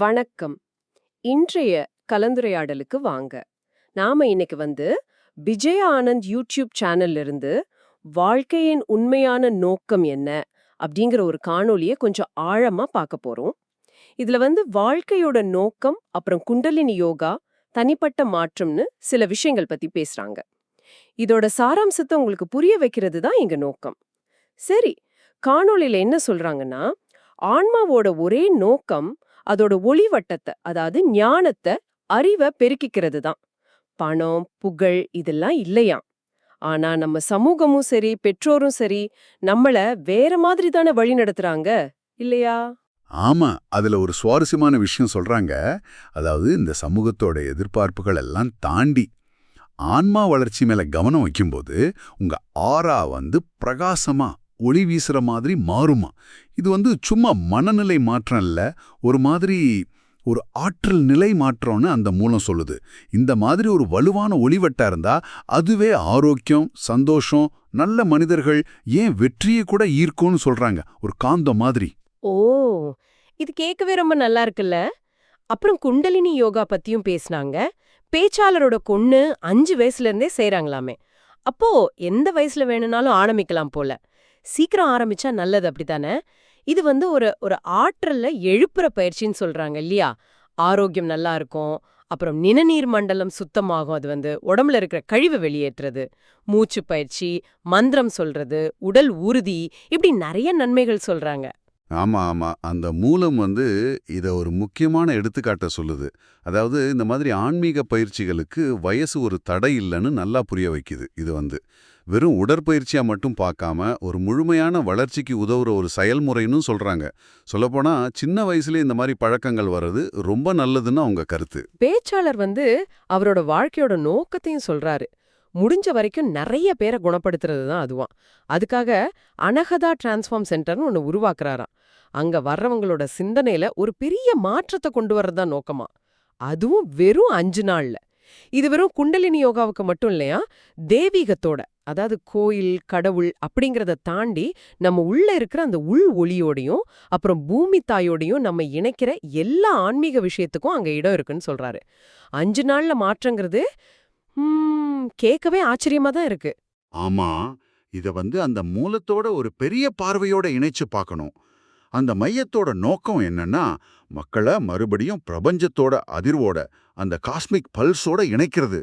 வணக்கம். இன்றைய கலந்துரையாடலுக்கு வாங்க. நாம இன்னைக்கு வந்து விஜய ஆனந்த் யூடியூப் சேனல்ல இருந்து வாழ்க்கையின் உண்மையான நோக்கம் என்ன அப்படிங்கிற ஒரு காணொலியை கொஞ்சம் ஆழமா பார்க்க போறோம். இதுல வந்து வாழ்க்கையோட நோக்கம் அப்புறம் குண்டலினி யோகா தனிப்பட்ட மாற்றம்னு சில விஷயங்கள் பத்தி பேசுறாங்க. இதோட சாராம்சத்தை உங்களுக்கு புரிய வைக்கிறது தான் எங்க நோக்கம். சரி காணொலியில என்ன சொல்றாங்கன்னா ஆன்மாவோட ஒரே நோக்கம் அதோட ஒளிவட்டத்தை அதாவது ஞானத்தை அறிவை பெருக்கிக்கிறது தான் பணம் புகழ் இதெல்லாம் இல்லையாம் ஆனா நம்ம சமூகமும் சரி பெற்றோரும் சரி நம்மள வேற மாதிரி தானே வழி நடத்துறாங்க இல்லையா? ஆமா அதுல ஒரு சுவாரஸ்யமான விஷயம் சொல்றாங்க. அதாவது இந்த சமூகத்தோட எதிர்பார்ப்புகள் எல்லாம் தாண்டி ஆன்மா வளர்ச்சி மேல கவனம் வைக்கும்போது உங்க ஆறா வந்து பிரகாசமா ஒளி வீசுகிற மாதிரி மாறுமா? இது வந்து சும்மா மனநிலை மாற்றம் இல்லை ஒரு மாதிரி ஒரு ஆற்றல் நிலை மாற்றம்னு அந்த மூலம் சொல்லுது. இந்த மாதிரி ஒரு வலுவான ஒளிவட்டா இருந்தா அதுவே ஆரோக்கியம் சந்தோஷம் நல்ல மனிதர்கள் ஏன் வெற்றியை கூட ஈர்க்கும்னு சொல்றாங்க. ஒரு காந்தம் மாதிரி. ஓ இது கேட்கவே ரொம்ப நல்லா இருக்குல்ல? அப்புறம் குண்டலினி யோகா பத்தியும் பேசுனாங்க. பேச்சாளரோட கொண்ணு அஞ்சு வயசுல இருந்தே செய்றாங்களாமே. அப்போ எந்த வயசுல வேணும்னாலும் ஆரம்பிக்கலாம் போல. சீக்கிரம் ஆரம்பிச்சா நல்லது அப்படித்தானே? இது வந்து ஒரு ஒரு ஆற்றல்ல எழுப்புற பயிற்சின்னு சொல்றாங்க இல்லையா? ஆரோக்கியம் நல்லா இருக்கும் அப்புறம் நிணநீர் மண்டலம் சுத்தமாகும் அது வந்து உடம்புல இருக்கிற கழிவு வெளியேற்றுறது மூச்சு பயிற்சி மந்திரம் சொல்றது உடல் உறுதி இப்படி நிறைய நன்மைகள் சொல்றாங்க. ஆமா ஆமா. அந்த மூலம் வந்து இத ஒரு முக்கியமான எடுத்துக்காட்ட சொல்லுது. அதாவது இந்த மாதிரி ஆன்மீக பயிற்சிகளுக்கு வயசு ஒரு தடை இல்லைன்னு நல்லா புரிய வைக்குது இது வந்து. வெறும் உடற்பயிற்சியா மட்டும் பார்க்காம ஒரு முழுமையான வளர்ச்சிக்கு உதவுற ஒரு செயல்முறைன்னு சொல்றாங்க. சொல்லப்போனா சின்ன வயசுல இந்த மாதிரி பழக்கங்கள் வர்றது ரொம்ப நல்லதுன்னு அவங்க கருத்து. பேச்சாளர் வந்து அவரோட வாழ்க்கையோட நோக்கத்தையும் சொல்கிறாரு முடிஞ்ச வரைக்கும் நிறைய பேரை குணப்படுத்துறது தான் அதுவாம். அதுக்காக அனகதா டிரான்ஸ்ஃபார்ம் சென்டர்னு ஒன்று உருவாக்குறாராம். அங்க வர்றவங்களோட சிந்தனையில ஒரு பெரிய மாற்றத்தை கொண்டு வர்றது தான் நோக்கமா அதுவும் வெறும் அஞ்சு நாள்ல. இது வெறும் குண்டலினி யோகாவுக்கு மட்டும் இல்லையா? தெய்வீகத்தோட அதாவது கோயில் கடவுள் அப்படிங்கறத தாண்டி நம்ம உள்ள இருக்கிற அந்த உள் ஒளியோடையும் அப்புறம் பூமி தாயோடையும் நம்ம இணைக்கிற எல்லா ஆன்மீக விஷயத்துக்கும் அங்க இடம் இருக்குன்னு சொல்றாரு. அஞ்சு நாள்ல மாற்றங்கிறது கேட்கவே ஆச்சரியமா தான் இருக்கு. ஆமா இத வந்து அந்த மூலத்தோட ஒரு பெரிய பார்வையோட இணைச்சு பார்க்கணும். அந்த மையத்தோட நோக்கம் என்னன்னா மக்களை மறுபடியும் பிரபஞ்சத்தோட அதிர்வோட அந்த காஸ்மிக் பல்ஸோட இணைக்கிறது.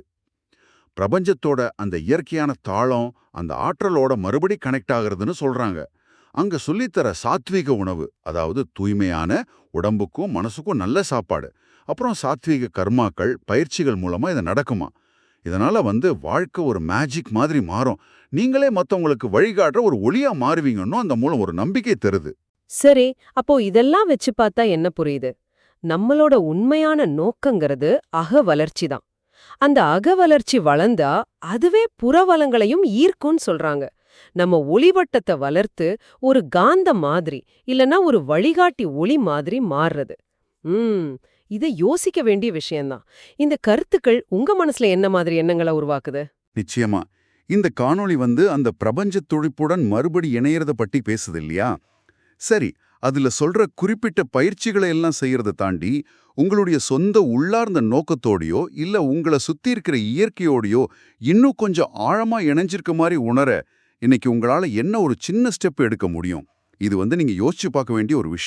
பிரபஞ்சத்தோட அந்த இயற்கையான தாளம் அந்த ஆற்றலோட மறுபடி கனெக்ட் ஆகுறதுன்னு சொல்றாங்க. அங்க சொல்லித்தர சாத்வீக உணவு அதாவது தூய்மையான உடம்புக்கும் மனசுக்கும் நல்ல சாப்பாடு. அப்புறம் சாத்வீக கர்மாக்கள் பயிற்சிகள் மூலமா இது நடக்குமா. இதனால வந்து வாழ்க்கை ஒரு மேஜிக் மாதிரி மாறும். நீங்களே மத்தவங்களுக்கு வழிகாட்டுற ஒரு ஒளியா மாறுவீங்கன்னு அந்த மூலம் ஒரு நம்பிக்கை தருது. சரி அப்போ இதெல்லாம் வச்சு பார்த்தா என்ன புரியுது? நம்மளோட உண்மையான நோக்கங்கிறது அக வளர்ச்சி தான். அந்த அக வளர்ச்சி வளர்ந்தா அதுவே புறவலங்களையும் ஈர்க்கும்னு சொல்றாங்க. நம்ம ஒளிவட்டத்தை வளர்த்து ஒரு காந்த மாதிரி இல்லனா ஒரு வழிகாட்டி ஒளி மாதிரி மாறுறது. ம் இதை யோசிக்க வேண்டிய விஷயம்தான் இந்த கருத்துக்கள் உங்க மனசுல என்ன மாதிரி எண்ணங்களை உருவாக்குது? நிச்சயமா. இந்த காணொளி வந்து அந்த பிரபஞ்ச துடிப்புடன் மறுபடி இணையறத பற்றி பேசுது இல்லையா? சரி அதுல சொல்ற குறிப்பிட்ட பயிற்சிகளை எல்லாம் செய்யறத தாண்டி உங்களுடைய சொந்த உள்ளார்ந்த நோக்கத்தோடையோ இல்ல உங்களை சுத்தி இருக்கிற இயற்கையோடையோ இன்னும் கொஞ்சம் ஆழமா இணைஞ்சிருக்க மாதிரி உணர இன்னைக்கு உங்களால என்ன ஒரு சின்ன ஸ்டெப் எடுக்க முடியும்? இது வந்து நீங்க யோசிச்சு பார்க்க வேண்டிய ஒரு விஷயம்.